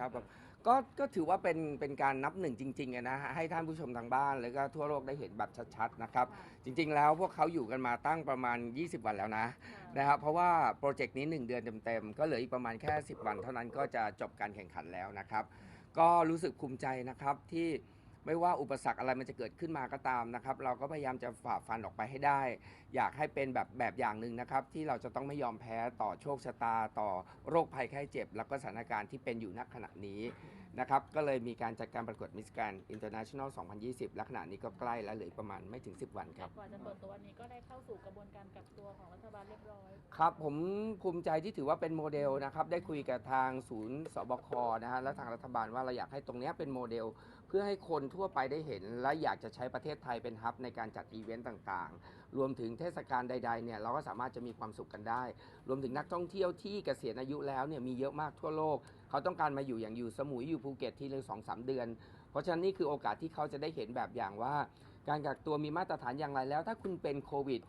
ครับผมก็ก็ถือว่าเป็นเป็นการนับหนึ่งจริงๆอะนะฮะให้ท่านผู้ชมทางบ้าน แล้วก็ทั่วโลกได้เห็นแบบชัดๆนะครับ จริงๆแล้วพวกเขาอยู่กันมาตั้งประมาณ 20 วันแล้วนะนะครับเพราะว่าโปรเจกต์นี้ 1 เดือนเต็มๆ ก็เหลืออีกประมาณแค่ 10 วัน เท่านั้นก็จะจบการแข่งขันแล้วนะครับ ก็รู้สึกภูมิใจนะครับที่ ไม่ว่าอุปสรรคอะไรมันจะเกิดขึ้นมาก็ตามนะครับ เราก็พยายามจะฝ่าฟันออกไปให้ได้ อยากให้เป็นแบบแบบอย่างหนึ่งนะครับ ที่เราจะต้องไม่ยอมแพ้ต่อโชคชะตา ต่อโรคภัยไข้เจ็บ แล้วก็สถานการณ์ที่เป็นอยู่ณขณะนี้นะครับ ก็เลยมีการจัดการประกวดมิสแกรนอินเตอร์เนชั่นแนล 2020 และขณะนี้ก็ใกล้แล้วเหลืออกประมาณไม่ถึง 10 วันครับ กว่าจะเปิดตัววันนี้ก็ได้เข้าสู่กระบวนการกักตัวของรัฐบาลเรียบร้อย ครับผมภูมิใจที่ถือว่าเป็นโมเดลนะครับ ได้คุยกับทางศูนย์สบคนะฮะและทางรัฐบาลว่าเราอยากให้ตรงเนี้ยเป็นโมเดล เพื่อให้คนทั่วไปได้เห็น และอยากจะใช้ประเทศไทยเป็นฮับในการจัดอีเวนต์ต่างๆ รวมถึงเทศกาลใดๆเนี่ยเราก็สามารถจะมีความสุขกันได้ รวมถึงนักท่องเที่ยวที่เกษียณอายุแล้วเนี่ยมีเยอะมากทั่วโลก เขาต้องการมาอยู่อย่างอยู่สมุยอยู่ภูเก็ตทีละสองสามเดือน เพราะฉะนั้นนี่คือโอกาสที่เขาจะได้เห็นแบบอย่างว่า การกักตัวมีมาตรฐานอย่างไรแล้ว ถ้าคุณเป็นโควิด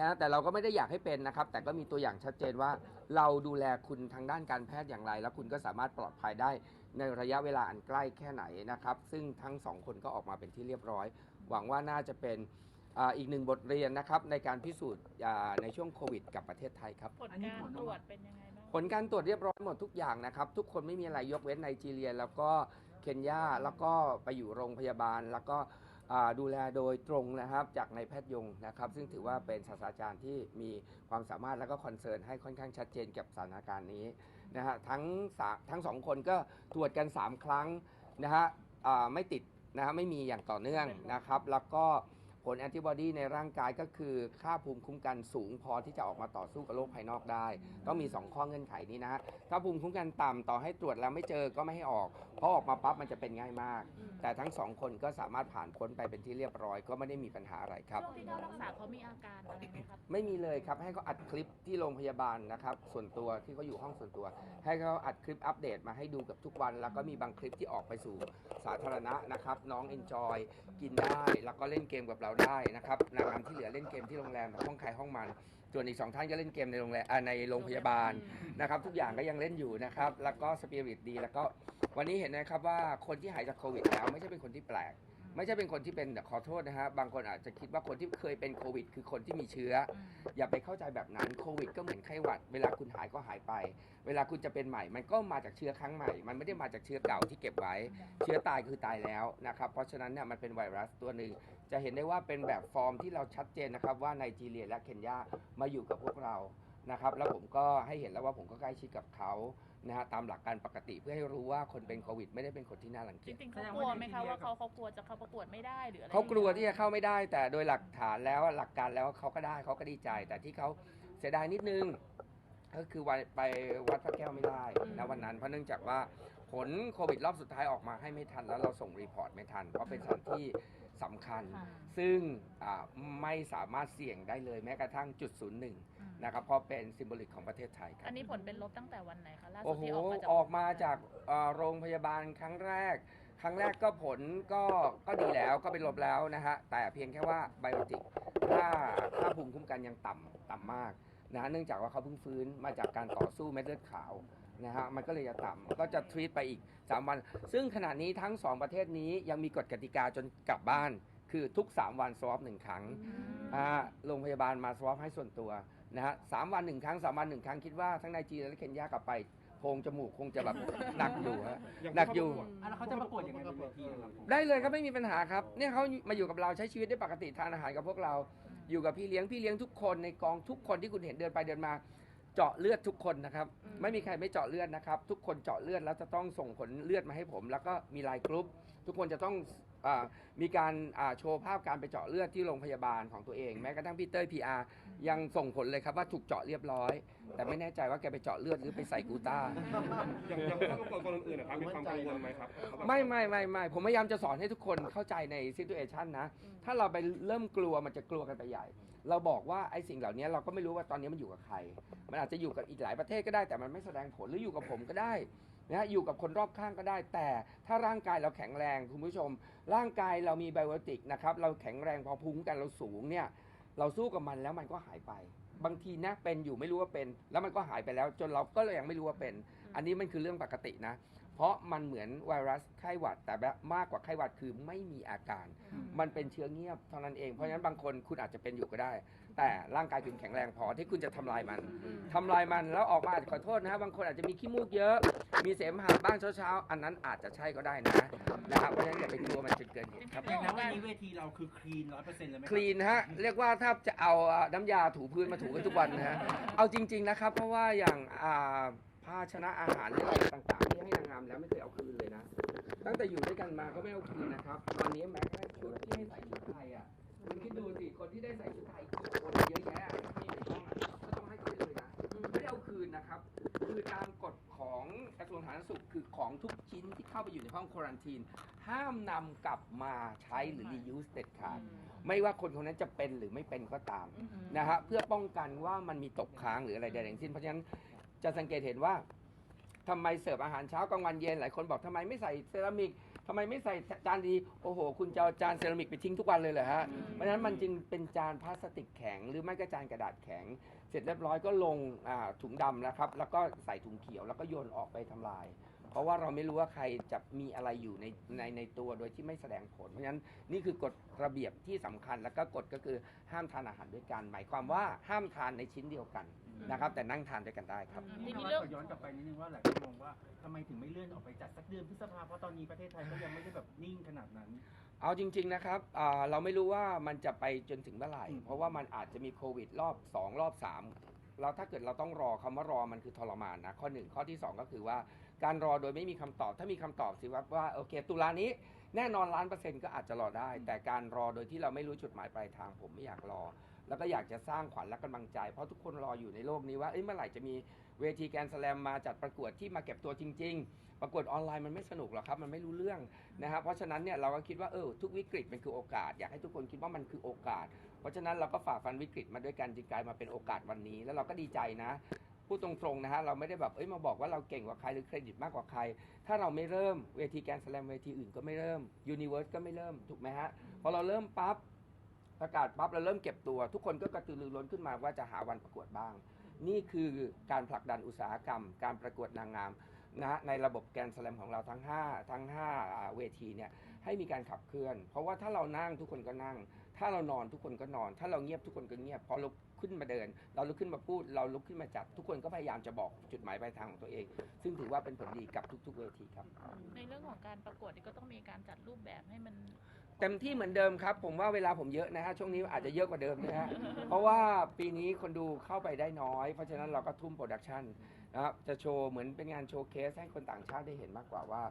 นะแต่เราก็ไม่ได้อยากให้เป็นนะครับ แต่ก็มีตัวอย่างชัดเจนว่า เราดูแลคุณทางด้านการแพทย์อย่างไร แล้วคุณก็สามารถปลอดภัยได้ ในระยะเวลาอันใกล้แค่ไหนนะครับ ซึ่งทั้งสองคนก็ออกมาเป็นที่เรียบร้อย หวังว่าน่าจะเป็นอ่าอีกหนึ่งบทเรียนนะครับในการพิสูจน์อ่าในช่วงโควิด กับประเทศไทยครับ ผลการตรวจเป็นยังไงบ้าง ผลการตรวจเรียบร้อยหมดทุกอย่างนะครับ ทุกคนไม่มีอะไรยกเว้นไนจีเรีย แล้วก็เคนยาแล้วก็ไปอยู่โรงพยาบาล แล้วก็อ่าดูแลโดยตรงนะครับ จากนายแพทย์ยงนะครับ ซึ่งถือว่าเป็นศาสตราจารย์ที่มีความสามารถแล้วก็คอนเซิร์นให้ค่อนข้างชัดเจนกับสถานการณ์นี้ นะฮะทั้งสาทั้งสองคนก็ตรวจกัน 3 ครั้งนะฮะอ่าไม่ติดนะฮะไม่มีอย่างต่อเนื่องนะครับ แล้วก็ ผลแอนติบอดีในร่างกายก็คือ ค่าภูมิคุ้มกันสูงพอที่จะออกมาต่อสู้กับโรคภายนอกได้ ต้องมี 2 ข้อเงื่อนไขนี้นะฮะถ้าภูมิคุ้มกันต่ำต่อให้ตรวจแล้วไม่เจอก็ไม่ให้ออกเพราะออกมาปั๊บมันจะเป็นง่ายมาก แต่ทั้งสองคนก็สามารถผ่านพ้นไปเป็นที่เรียบร้อย ก็ไม่ได้มีปัญหาอะไรครับ ช่วงที่เข้ารักษาเขามีอาการอะไรไหมครับ ไม่มีเลยครับ ให้เขาอัดคลิปที่โรงพยาบาลนะครับ ส่วนตัวที่เขาอยู่ห้องส่วนตัว ให้เขาอัดคลิปอัปเดตมาให้ดูกับทุกวัน แล้วก็มีบางคลิปที่ออกไปสู่สาธารณะนะครับ น้องเอนจอยกินได้แล้วก็เล่นเกมกับเราได้นะครับนางงามที่เหลือเล่นเกมที่โรงแรมห้องใครห้องมัน ส่วนอีกสองท่านก็เล่นเกมในโรงแรมอ่าในโรงพยาบาลนะครับ ทุกอย่างก็ยังเล่นอยู่นะครับ แล้วก็สปิริตดี แล้วก็วันนี้เห็นนะครับว่าคนที่หายจากโควิดแล้วไม่ใช่เป็นคนที่แปลก ไม่ใช่เป็นคนที่เป็นขอโทษนะฮะบางคนอาจจะคิดว่าคนที่เคยเป็นโควิด คือคนที่มีเชื้อ อย่าไปเข้าใจแบบนั้นโควิด ก็เหมือนไข้หวัด เวลาคุณหายก็หายไป เวลาคุณจะเป็นใหม่ มันก็มาจากเชื้อครั้งใหม่ มันไม่ได้มาจากเชื้อเก่าที่เก็บไว้ เชื้อตายคือตายแล้วนะครับเพราะฉะนั้นเนี่ยมันเป็นไวรัสตัวหนึ่งจะเห็นได้ว่าเป็นแบบฟอร์มที่เราชัดเจนนะครับว่าไนจีเรียและเคนยามาอยู่กับพวกเรา นะครับแล้วผมก็ให้เห็นแล้วว่าผมก็ใกล้ชิดกับเขานะฮะตามหลักการปกติเพื่อให้รู้ว่าคนเป็นโควิด ไม่ได้เป็นคนที่น่ารังจเกียจริงๆเขากลัวไหมคะว่าเขาเขากลัวจะเข้าประกวดไม่ได้หรืออะไรเขากลัวที่จะเข้าไม่ได้ แต่โดยหลักฐานแล้วหลักการแล้วเขาก็ได้เขาก็ดีใจ แต่ที่เขาเสียดายนิดนึง ก็คือวันไปวัดพระแก้วไม่ได้นะวันนั้นเพราะเนื่องจากว่า ผลโควิดรอบสุดท้ายออกมาให้ไม่ทัน แล้วเราส่งรีพอร์ตไม่ทัน เพราะเป็นสถานที่สำคัญ ค่ะ ซึ่งอ่าไม่สามารถเสี่ยงได้เลยแม้กระทั่งจุดศูนย์หนึ่งอืมนะครับเพราะเป็นซิมโบลิกของประเทศไทยครัอับนนี้ผลเป็นลบตั้งแต่วันไหนคะล่าสุโอ้ดโห ที่ออกมาจากออกมาจากเอ่อโรงพยาบาลครั้งแรก ครั้งแรกก็ผลก็ก็ดีแล้วก็เป็นลบแล้วนะฮะ แต่เพียงแค่ว่าไบโอติกค่าค่าภูมิคุ้มกันยังต่ำต่ำมากนะฮะเนื่องจากว่าเขาเพิ่งฟื้นมาจากการต่อสู้เม็ดเลือดขาว นะฮะมันก็เลยจะต่ำก็จะทรีตไปอีก 3 วัน ซึ่งขณะนี้ทั้ง 2 ประเทศนี้ยังมีกฎกติกาจนกลับบ้าน คือทุก 3 วันสวอปหนึ่งครั้งอ่าโรงพยาบาลมาสวอปให้ส่วนตัวนะฮะสามวันหนึ่งครั้งสามวันหนึ่งครั้งคิดว่าทั้งไนจีเรียและเคนยากลับไปโพรงจมูกคงจะแบบหนักอยู่ฮะหนักอยู่อะแล้วเขาจะประกวดยังไงบนเวทีนะครับผมได้เลยครับไม่มีปัญหาครับเนี่ยเขามาอยู่กับเราใช้ชีวิตได้ปกติทานอาหารกับพวกเราอยู่กับพี่เลี้ยงพี่เลี้ยงทุกคนในกองทุกคนที่คุณเห็นเดินไปเดินมา เจาะเลือดทุกคนนะครับไม่มีใครไม่เจาะเลือดนะครับ ทุกคนเจาะเลือดแล้วจะต้องส่งผลเลือดมาให้ผม แล้วก็มีไลน์กรุ๊ปทุกคนจะต้อง อามีการอ่าโชว์ภาพการไปเจาะเลือดที่โรงพยาบาลของตัวเอง แม้กระทั่งพี่เต้ยพีอาร์ยังส่งผลเลยครับว่าถูกเจาะเรียบร้อย แต่ไม่แน่ใจว่าแกไปเจาะเลือดหรือไปใส่กูต้า อย่างอย่างผู้ประกวดคนอื่นๆนะครับมีความกังวลไหมครับเขาแบบไม่ไม่ไม่ไม่ผมพยายามจะสอนให้ทุกคนเข้าใจในซิ t u เอชันนะ ถ้าเราไปเริ่มกลัวมันจะกลัวกันไปใหญ่ เราบอกว่าไอ้สิ่งเหล่านี้เราก็ไม่รู้ว่าตอนนี้มันอยู่กับใคร มันอาจจะอยู่กับอีกหลายประเทศก็ได้แต่มันไม่แสดงผลหรืออยู่กับผมก็ได้ นะฮะอยู่กับคนรอบข้างก็ได้ แต่ถ้าร่างกายเราแข็งแรงคุณผู้ชม ร่างกายเรามีไบโอติกนะครับเราแข็งแรงพอภูมิคุ้มกันเราสูงเนี่ยเราสู้กับมันแล้วมันก็หายไป บางทีนะเป็นอยู่ไม่รู้ว่าเป็น แล้วมันก็หายไปแล้ว จนเราก็เลยยังไม่รู้ว่าเป็น อันนี้มันคือเรื่องปกตินะ เพราะมันเหมือนไวรัสไข้หวัด แต่แบบมากกว่าไข้หวัดคือไม่มีอาการ มันเป็นเชื้อเงียบเท่านั้นเองเพราะฉะนั้นบางคนคุณอาจจะเป็นอยู่ก็ได้ แต่ร่างกายคุณแข็งแรงพอที่คุณจะทำลายมันทำลายมันแล้วออกมาอาจจะขอโทษนะฮะบางคนอาจจะมีขี้มูกเยอะ มีเสมหะบ้างเช้าๆ อันนั้นอาจจะใช่ก็ได้นะนะครับเพราะฉะนั้นอย่าไปกลัวมันจนเกินเหตุครับ อย่างนั้นวันนี้เวทีเราคือคลีนร้อยเปอร์เซ็นต์เลยไหมคลีนฮะเรียกว่าถ้าจะเอาน้ำยาถูพื้นมาถูกันทุกวันนะฮะเอาจริง ๆนะครับ เพราะว่าอย่างอ่าภาชนะอาหารหรืออะไรต่างๆที่ให้นางงามแล้วไม่เคยเอาคืนเลยนะ ตั้งแต่อยู่ด้วยกันมาก็ไม่เอาคืนนะครับตอนนี้แม้กระทั่งชุดที่ให้ใส่ชุดไทยอะ คุณคิดดูสิคนที่ได้ใส่ชุดไทยกี่คนเยอะแยะที่อยู่ในห้องอะก็ต้องให้เขาไปเลยนะไม่ได้เอาคืนนะครับ คือตามกฎของกระทรวงสาธารณสุขคือของทุกชิ้นที่เข้าไปอยู่ในห้องควอรันทีน ห้ามนำกลับมาใช้หรือ reuse เด็ดขาด ไม่ว่าคนคนนั้นจะเป็นหรือไม่เป็นก็ตาม นะฮะเพื่อป้องกันว่ามันมีตกค้างหรืออะไรใดๆทั้งสิ้นเพราะฉะนั้นจะสังเกตเห็นว่า ทำไมเสิร์ฟอาหารเช้ากลางวันเย็นหลายคนบอกทำไมไม่ใส่เซรามิกทำไมไม่ใส่จานดีโอ้โห คุณจะเอาจานเซรามิกไปทิ้งทุกวันเลยเหรอฮะเพราะฉะนั้นมันจึงเป็นจานพลาสติกแข็ง หรือไม่ก็จานกระดาษแข็ง เสร็จเรียบร้อยก็ลงอ่าถุงดำนะครับ แล้วก็ใส่ถุงเขียวแล้วก็โยนออกไปทำลาย เพราะว่าเราไม่รู้ว่าใครจะมีอะไรอยู่ในในในตัวโดยที่ไม่แสดงผล เพราะฉะนั้นนี่คือกฎระเบียบที่สำคัญแล้วก็กฎก็คือห้ามทานอาหารด้วยกัน หมายความว่าห้ามทานในชิ้นเดียวกัน นะครับ แต่นั่งทานด้วยกันได้ครับทีทีนี้นี้เรื่เราองย้อนกลับไปนิดนึงว่าหลายคนมองว่าทำไมถึงไม่เลื่อนออกไปจัดสักเดือนพฤษภาเพราะตอนนี้ประเทศไทยก็ยังไม่ได้แบบนิ่งขนาดนั้น เอาจริง ๆ นะครับอ่าเราไม่รู้ว่ามันจะไปจนถึงเมื่อไหร่ อืม เพราะว่ามันอาจจะมีโควิดรอบ 2 รอบ3แล้วถ้าเกิดเราต้องรอคำว่ารอมันคือทรมานนะ ข้อหนึ่งข้อที่ 2 ก็คือว่าการรอโดยไม่มีคำตอบ ถ้ามีคำตอบสิว่าว่าโอเค ตุลานี้แน่นอนล้านเปอร์เซ็นต์ก็อาจจะรอได้ แต่การรอโดยที่เราไม่รู้จุดหมายปลายทางผมไม่อยากรอ แล้วก็อยากจะสร้างขวัญและกำลังใจ เพราะทุกคนรออยู่ในโลกนี้ว่าเอ้ยเมื่อไหร่จะมีเวทีแกรนด์สแลมมาจัดประกวดที่มาเก็บตัวจริง ๆ ประกวดออนไลน์มันไม่สนุกหรอกครับมันไม่รู้เรื่องนะครับเพราะฉะนั้นเนี่ยเราก็คิดว่าเออทุกวิกฤตมันคือโอกาส อยากให้ทุกคนคิดว่ามันคือโอกาส เพราะฉะนั้นเราก็ฝ่าฟันวิกฤตมาด้วยกันจึงกลายมาเป็นโอกาสวันนี้ แล้วเราก็ดีใจนะพูดตรงๆนะฮะเราไม่ได้แบบเอ้ยมาบอกว่าเราเก่งกว่าใครหรือเครดิตมากกว่าใคร ถ้าเราไม่เริ่มเวทีแกรนด์สแลมเวทีอื่นก็ไม่เริ่มยูนิเวิร์สก็ไม่เริ่มถูกไหมฮะพอเราเริ่มปั๊บ ประกาศปั๊บเราเริ่มเก็บตัว ทุกคนก็กระตือรือร้นขึ้นมาว่าจะหาวันประกวดบ้าง นี่คือการผลักดันอุตสาหกรรม การประกวดนางงามนะในระบบแกรนสแลมของเราทั้ง 5 ทั้ง5อ่าเวทีเนี่ยให้มีการขับเคลื่อน เพราะว่าถ้าเรานั่งทุกคนก็นั่ง ถ้าเรานอนทุกคนก็นอน ถ้าเราเงียบทุกคนก็เงียบพอเราขึ้นมาเดิน เราลุกขึ้นมาพูด เราลุกขึ้นมาจัด ทุกคนก็พยายามจะบอกจุดหมายปลายทางของตัวเอง ซึ่งถือว่าเป็นผลดีกับทุก ๆ เวทีครับ ในเรื่องของการประกวดนี่ก็ต้องมีการจัดรูปแบบให้มัน เต็มที่เหมือนเดิมครับ ผมว่าเวลาผมเยอะนะฮะช่วงนี้อาจจะเยอะกว่าเดิมนะฮะเพราะว่าปีนี้คนดูเข้าไปได้น้อย เพราะฉะนั้นเราก็ทุ่มโปรดักชันนะครับจะโชว์เหมือนเป็นงานโชว์เคสให้คนต่างชาติได้เห็นมากกว่าว่า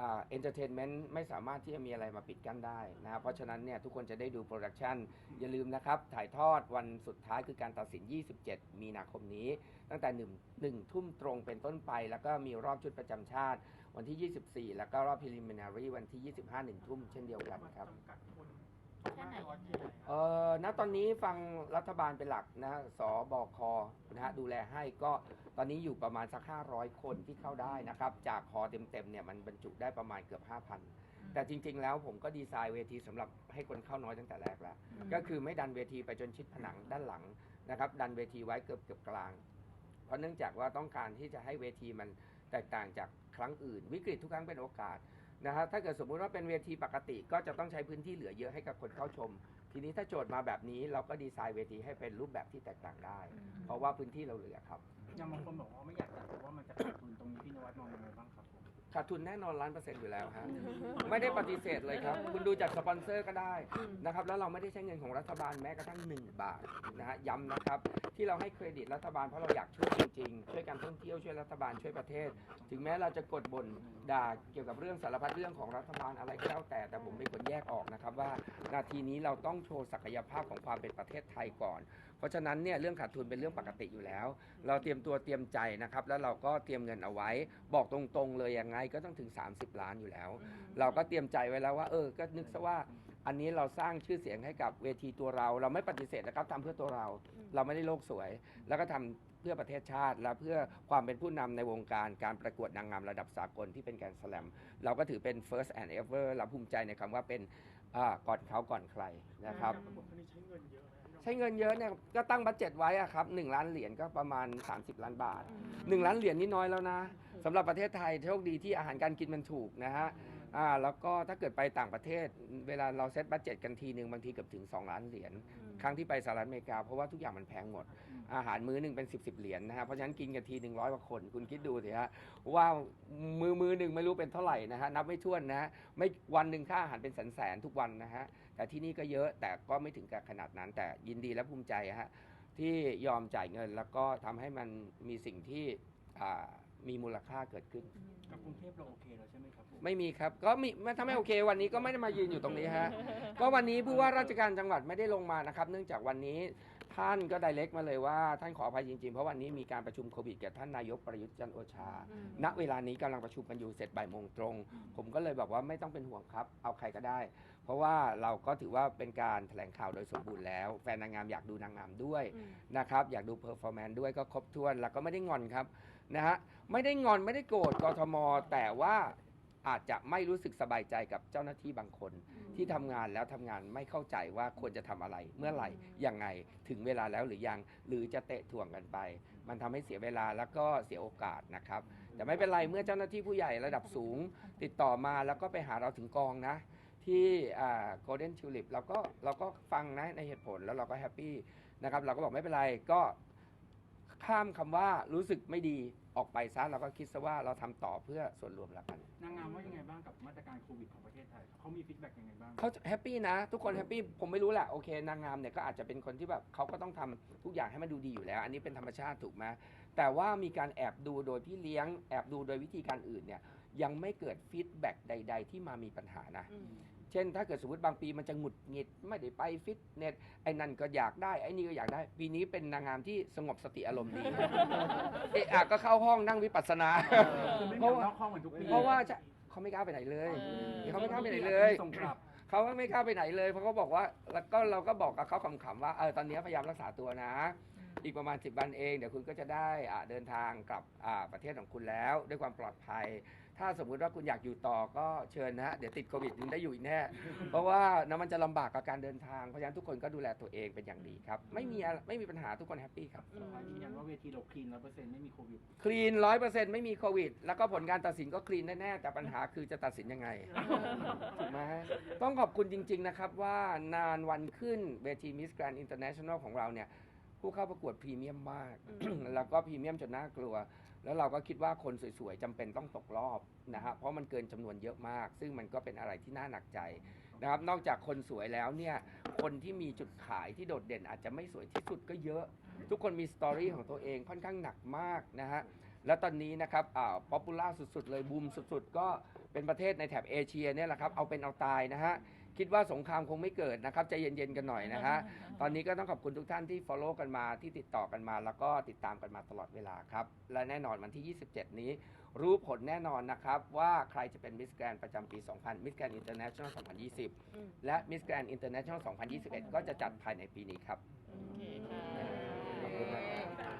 อ่าเอนเตอร์เทนเมนต์ไม่สามารถที่จะมีอะไรมาปิดกั้นได้นะครับเพราะฉะนั้นเนี่ยทุกคนจะได้ดูโปรดักชันอย่าลืมนะครับ ถ่ายทอดวันสุดท้ายคือการตัดสิน 27 มีนาคมนี้ ตั้งแต่1 1ทุ่มตรงเป็นต้นไป แล้วก็มีรอบชุดประจำชาติ วันที่ 24 แล้วก็รอบ preliminary วันที่ 25 1ทุ่มเช่นเดียวกันครับแค่ไหนเอ่อณตอนนี้ฟังรัฐบาลเป็นหลักนะสบคนะฮะดูแลให้ก็ตอนนี้อยู่ประมาณสัก 500 คนที่เข้าได้นะครับ จากคอเต็มๆเนี่ยมันบรรจุได้ประมาณเกือบ 5,000 แต่จริง ๆ แล้วผมก็ดีไซน์เวทีสำหรับให้คนเข้าน้อยตั้งแต่แรกแล้ว ก็คือไม่ดันเวทีไปจนชิดผนังด้านหลังนะครับ ดันเวทีไว้เกือบเกือบกลาง เพราะเนื่องจากว่าต้องการที่จะให้เวทีมันแตกต่างจาก ครั้งอื่น วิกฤตทุกครั้งเป็นโอกาสนะฮะถ้าเกิดสมมุติว่าเป็นเวทีปกติ ก็จะต้องใช้พื้นที่เหลือเยอะให้กับคนเข้าชม ทีนี้ถ้าโจทย์มาแบบนี้เราก็ดีไซน์เวทีให้เป็นรูปแบบที่แตกต่างได้ เพราะว่าพื้นที่เราเหลือครับ ยังบางคนบอกว่าไม่อยากจัดเพราะว่ามันจะขาดทุนตรงนี้พี่นวัดมองยังไงบ้างครับผม ขาดทุนแน่นอนล้านเปอร์เซ็นต์อยู่แล้วฮะไม่ได้ปฏิเสธเลยครับ คุณดูจากสปอนเซอร์ก็ได้นะครับแล้วเราไม่ได้ใช้เงินของรัฐบาลแม้กระทั่ง 1 บาทนะฮะย้ำนะครับ ที่เราให้เครดิตรัฐบาลเพราะเราอยากช่วยจริงๆ ช่วยการท่องเที่ยวช่วยรัฐบาลช่วยประเทศ ถึงแม้เราจะกดบ่นด่าเกี่ยวกับเรื่องสารพัดเรื่องของรัฐบาลอะไรก็แล้วแต่แต่ผมเป็นคนแยกออกนะครับว่านาทีนี้เราต้องโชว์ศักยภาพของความเป็นประเทศไทยก่อน เพราะฉะนั้นเนี่ยเรื่องขาดทุนเป็นเรื่องปกติอยู่แล้ว เราเตรียมตัวเตรียมใจนะครับ แล้วเราก็เตรียมเงินเอาไว้ บอกตรงๆเลยยังไงก็ต้องถึง 30 ล้านอยู่แล้ว เราก็เตรียมใจไว้แล้วว่า เออ ก็นึกซะว่าอันนี้เราสร้างชื่อเสียงให้กับเวทีตัวเรา เราไม่ปฏิเสธนะครับทำเพื่อตัวเรา เราไม่ได้โลกสวย แล้วก็ทำเพื่อประเทศชาติ และเพื่อความเป็นผู้นำในวงการการประกวดนางงามระดับสากลที่เป็นแกรนด์สแลมเราก็ถือเป็น first and ever เราภูมิใจในคำว่าเป็นอ่าก่อนเขาก่อนใครนะครับการประกวดครั้งนี้ใช้เงินเยอะนะพี่น ใช้เงินเยอะเนี่ยก็ตั้งบัตเจ็ตไว้อะครับ1ล้านเหรียญก็ประมาณ 30 ล้านบาท 1 ล้านเหรียญนี่น้อยแล้วนะสำหรับประเทศไทยโชคดีที่อาหารการกินมันถูกนะฮะอ่าแล้วก็ถ้าเกิดไปต่างประเทศ เวลาเราเซตบัตเจ็ตกันทีหนึ่งบางทีเกือบถึง 2 ล้านเหรียญ ครั้งที่ไปสหรัฐอเมริกาเพราะว่าทุกอย่างมันแพงหมด อาหารมื้อหนึ่งเป็น 10บสเหรียญนะฮะเพราะฉะนั้นกินกันทีหนึ่งร้อยกว่าคน คุณคิดดูสิฮะว่ามือมือหนึ่งไม่รู้เป็นเท่าไหร่นะฮะนับไม่ถ้วนนะฮะไม่วันหนึ่งค่าอาหารเป็นแสนแสนๆทุกวันนะฮะแต่ที่นี่ก็เยอะแต่ก็ไม่ถึงกับขนาดนั้น แต่ยินดีและภูมิใจฮะที่ยอมจ่ายเงินแล้วก็ทำให้มันมีสิ่งที่อ่ามีมูลค่าเกิดขึ้น กับกรุงเทพเราโอเคแล้วใช่ไหมครับผมไม่มีครับ ก็มีถ้าไม่โอเค วันนี้ก็ไม่ได้มายืนอยู่ตรงนี้ฮะ ก็วันนี้ผู้ว่าราชการจังหวัดไม่ได้ลงมานะครับ เนื่องจากวันนี้ท่านก็ไดเรกมาเลยว่าท่านขออภัยจริงๆ เพราะวันนี้มีการประชุมโควิดกับท่านนายกประยุทธ์จันทร์โอชาณเวลานี้กำลังประชุมกันอยู่เสร็จบ่ายโมงตรง ผมก็เลยบอกว่าไม่ต้องเป็นห่วงครับ เอาใครก็ได้ เพราะว่าเราก็ถือว่าเป็นการแถลงข่าวโดยสมบูรณ์แล้ว แฟนนางงามอยากดูนางงามด้วย นะครับอยากดูเพอร์ฟอร์แมนซ์ด้วยก็ครบถ้วน แล้วก็ไม่ได้งอนครับ นะฮะไม่ได้งอนไม่ได้โกรธกทม แต่ว่าอาจจะไม่รู้สึกสบายใจกับเจ้าหน้าที่บางคน ที่ทำงานแล้วทำงานไม่เข้าใจว่าควรจะทำอะไร เมื่อไหร่ยังไงถึงเวลาแล้วหรือยัง หรือจะเตะถ่วงกันไป มันทำให้เสียเวลาแล้วก็เสียโอกาสนะครับ แต่ไม่เป็นไรเมื่อเจ้าหน้าที่ผู้ใหญ่ระดับสูง ติดต่อมาแล้วก็ไปหาเราถึงกองนะ ที่โกลเด้นทิวลิปเราก็เราก็ฟังนะในเหตุผลแล้วเราก็แฮปปี้นะครับเราก็บอกไม่เป็นไรก็ ข้ามคำว่ารู้สึกไม่ดีออกไปซะเราก็คิดซะว่าเราทำต่อเพื่อส่วนรวมแล้วกัน นางงามว่ายังไงบ้างกับมาตรการโควิดของประเทศไทยครับเขามีฟีดแบ็กยังไงบ้าง เขาแฮปปี้นะ ทุกคนแฮปปี้ผมไม่รู้แหละโอเคนางงามเนี่ยก็อาจจะเป็นคนที่แบบเขาก็ต้องทำทุกอย่างให้มันดูดีอยู่แล้ว อันนี้เป็นธรรมชาติถูกไหมแต่ว่ามีการแอบดูโดยพี่เลี้ยงแอบดูโดยวิธีการอื่นเนี่ยยังไม่เกิดฟีดแบ็กใด ๆ ที่มามีปัญหานะ เช่น ถ้าเกิดสมมติบางปีมันจะหงุดหงิดไม่ได้ไปฟิตเนสไอ้นั่นก็อยากได้ไอ้นี่ก็อยากได้ ปีนี้เป็นนางงามที่สงบสติอารมณ์ดีเอะอะก็เข้าห้องนั่งวิปัสสนา คือไม่มีออกนอกห้องเหมือนทุกปีเพราะว่าจะเขาไม่กล้าไปไหนเลยเออเขาไม่กล้าไปไหนเลย ส่งกลับ เขาก็ไม่กล้าไปไหนเลยเพราะเขาบอกว่าแล้วก็เราก็บอกกับเขาขำๆว่าเออตอนนี้พยายามรักษาตัวนะ อีกประมาณ 10 วันเอง เดี๋ยวคุณก็จะได้อ่าเดินทางกลับอ่าประเทศของคุณแล้ว ด้วยความปลอดภัย ถ้าสมมุติว่าคุณอยากอยู่ต่อก็เชิญนะฮะ เดี๋ยวติดโควิดยังได้อยู่อีกแน่ เพราะว่านะมันจะลำบากกับการเดินทาง เพราะฉะนั้นทุกคนก็ดูแลตัวเองเป็นอย่างดีครับ ไม่มีอะไรไม่มีปัญหาทุกคนแฮปปี้ครับสุดท้ายยืนยันว่าเวทีเราคลีนร้อยเปอร์เซ็นต์ไม่มีโควิด คลีนร้อยเปอร์เซ็นต์ไม่มีโควิด แล้วก็ผลการตัดสินก็คลีนแน่ ๆ แต่ปัญหาคือจะตัดสินยังไง ถูกไหมฮะต้องขอบคุณจริง ๆ นะครับว่านานวันขึ้นเวทีมิสแกรน n ์อินเตอร์เนชั่นแนลของเราเนี่ย ผู้เข้าประกวดพรีเมียมมาก แล้วก็พรีเมียมจนน่ากลัว แล้วเราก็คิดว่าคนสวยๆจำเป็นต้องตกรอบนะฮะเพราะมันเกินจำนวนเยอะมาก ซึ่งมันก็เป็นอะไรที่น่าหนักใจนะครับ นอกจากคนสวยแล้วเนี่ยคนที่มีจุดขายที่โดดเด่นอาจจะไม่สวยที่สุดก็เยอะ ทุกคนมีสตอรี่ของตัวเองค่อนข้างหนักมากนะฮะแล้วตอนนี้นะครับอ่าป๊อปปูล่าสุดๆเลยบูมสุดๆ ก็เป็นประเทศในแถบเอเชียเนี่ยแหละครับเอาเป็นเอาตายนะฮะ คิดว่าสงครามคงไม่เกิดนะครับใจเย็นๆกันหน่อยนะฮะตอนนี้ก็ต้องขอบคุณทุกท่านที่ follow กันมาที่ติดต่อกันมา แล้วก็ติดตามกันมาตลอดเวลาครับ และแน่นอนวันที่ 27 นี้ รู้ผลแน่นอนนะครับ ว่าใครจะเป็นมิสแกรนประจำปี 2000มิสแกรนอินเตอร์เนชั่นแนล2020 และมิสแกรนอินเตอร์เนชั่นแนล2021 ก็จะจัดภายในปีนี้ครับโอเคค่ะ